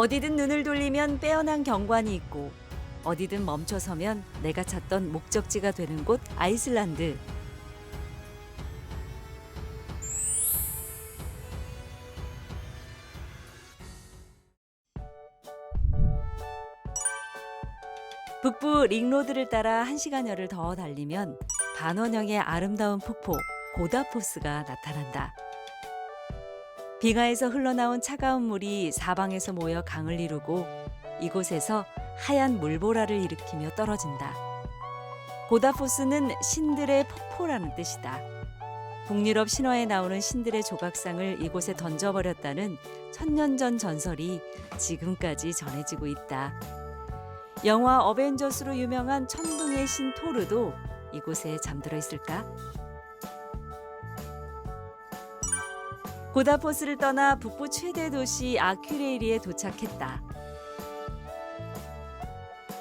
어디든 눈을 돌리면 빼어난 경관이 있고 어디든 멈춰서면 내가 찾던 목적지가 되는 곳 아이슬란드. 북부 링로드를 따라 한시간여를 더 달리면 반원형의 아름다운 폭포 고다포스가 나타난다. 빙하에서 흘러나온 차가운 물이 사방에서 모여 강을 이루고 이곳에서 하얀 물보라를 일으키며 떨어진다. 고다포스는 신들의 폭포라는 뜻이다. 북유럽 신화에 나오는 신들의 조각상을 이곳에 던져버렸다는 천년 전 전설이 지금까지 전해지고 있다. 영화 어벤져스로 유명한 천둥의 신 토르도 이곳에 잠들어 있을까? 고다포스를 떠나 북부 최대 도시 아큐레이리에 도착했다.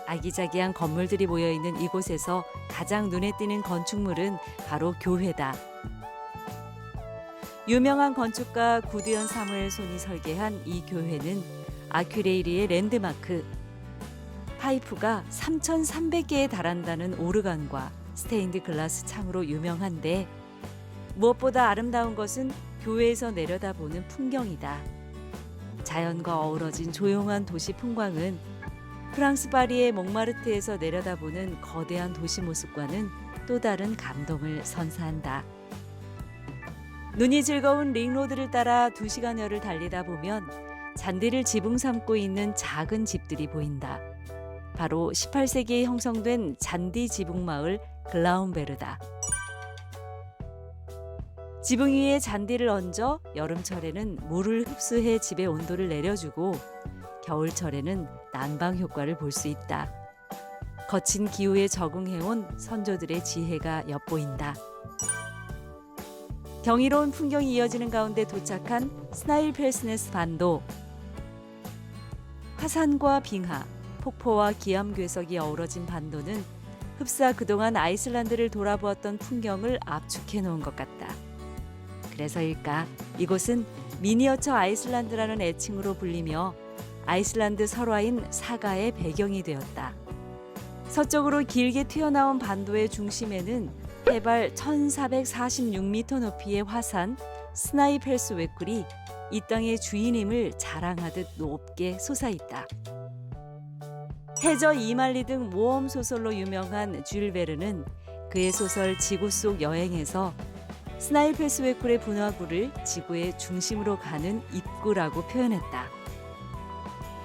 아기자기한 건물들이 모여 있는 이곳에서 가장 눈에 띄는 건축물은 바로 교회다. 유명한 건축가 구두연 사무엘손이 설계한 이 교회는 아큐레이리의 랜드마크. 파이프가 3,300개에 달한다는 오르간과 스테인드 글라스 창으로 유명한데 무엇보다 아름다운 것은 교회에서 내려다보는 풍경이다. 자연과 어우러진 조용한 도시 풍광은 프랑스 파리의 몽마르트에서 내려다보는 거대한 도시 모습과는 또 다른 감동을 선사한다. 눈이 즐거운 링로드를 따라 두시간여를 달리다 보면 잔디를 지붕 삼고 있는 작은 집들이 보인다. 바로 18세기에 형성된 잔디 지붕 마을 글라운베르다. 지붕 위에 잔디를 얹어 여름철에는 물을 흡수해 집의 온도를 내려주고 겨울철에는 난방 효과를 볼 수 있다. 거친 기후에 적응해온 선조들의 지혜가 엿보인다. 경이로운 풍경이 이어지는 가운데 도착한 스나일 펠스네스 반도. 화산과 빙하, 폭포와 기암괴석이 어우러진 반도는 흡사 그동안 아이슬란드를 돌아보았던 풍경을 압축해 놓은 것 같다. 그래서일까 이곳은 미니어처 아이슬란드라는 애칭으로 불리며 아이슬란드 설화인 사가의 배경이 되었다. 서쪽으로 길게 튀어나온 반도의 중심에는 해발 1446m 높이의 화산 스나이펠스 웨꿀이 이 땅의 주인임을 자랑하듯 높게 솟아있다. 해저 이말리 등 모험 소설로 유명한 줄 베르는 그의 소설 지구 속 여행에서 스나이펠스 웨꿀의 분화구를 지구의 중심으로 가는 입구라고 표현했다.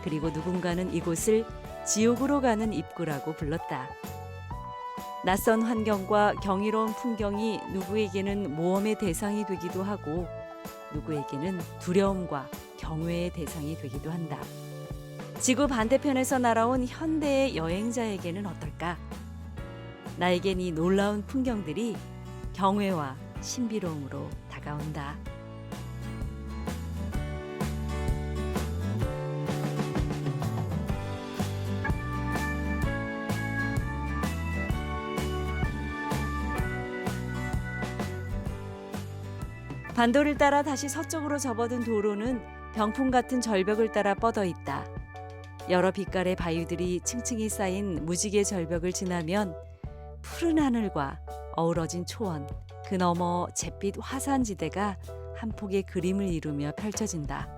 그리고 누군가는 이곳을 지옥으로 가는 입구라고 불렀다. 낯선 환경과 경이로운 풍경이 누구에게는 모험의 대상이 되기도 하고 누구에게는 두려움과 경외의 대상이 되기도 한다. 지구 반대편에서 날아온 현대의 여행자에게는 어떨까? 나에겐 이 놀라운 풍경들이 경외와 신비로움으로 다가온다. 반도를 따라 다시 서쪽으로 접어든 도로는 병풍 같은 절벽을 따라 뻗어 있다. 여러 빛깔의 바위들이 층층이 쌓인 무지개 절벽을 지나면 푸른 하늘과 어우러진 초원, 그 너머 잿빛 화산지대가 한 폭의 그림을 이루며 펼쳐진다.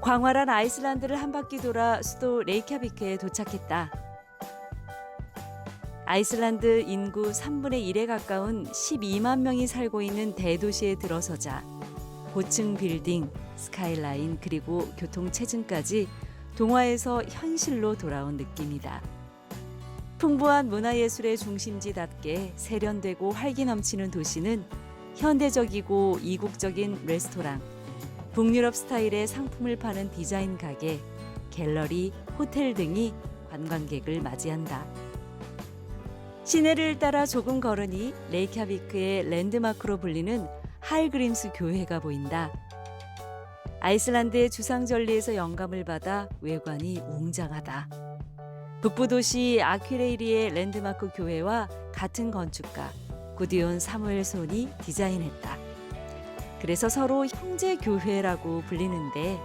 광활한 아이슬란드를 한 바퀴 돌아 수도 레이캬비크에 도착했다. 아이슬란드 인구 3분의 1에 가까운 12만 명이 살고 있는 대도시에 들어서자 고층 빌딩, 스카이라인 그리고 교통 체증까지 동화에서 현실로 돌아온 느낌이다. 풍부한 문화예술의 중심지답게 세련되고 활기 넘치는 도시는 현대적이고 이국적인 레스토랑, 북유럽 스타일의 상품을 파는 디자인 가게, 갤러리, 호텔 등이 관광객을 맞이한다. 시내를 따라 조금 걸으니 레이캬비크의 랜드마크로 불리는 할그림스 교회가 보인다. 아이슬란드의 주상절리에서 영감을 받아 외관이 웅장하다. 북부 도시 아퀴레이리의 랜드마크 교회와 같은 건축가 구디온 사무엘손이 디자인했다. 그래서 서로 형제 교회라고 불리는데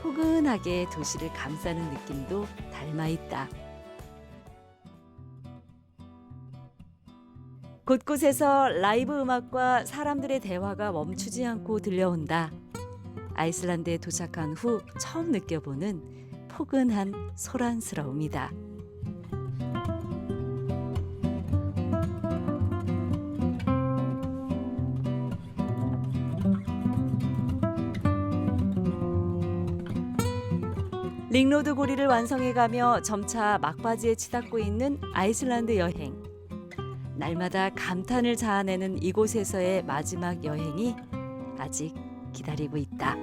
포근하게 도시를 감싸는 느낌도 닮아 있다. 곳곳에서 라이브 음악과 사람들의 대화가 멈추지 않고 들려온다. 아이슬란드에 도착한 후 처음 느껴보는 포근한 소란스러움이다. 링로드 고리를 완성해가며 점차 막바지에 치닫고 있는 아이슬란드 여행. 날마다 감탄을 자아내는 이곳에서의 마지막 여행이 아직 기다리고 있다.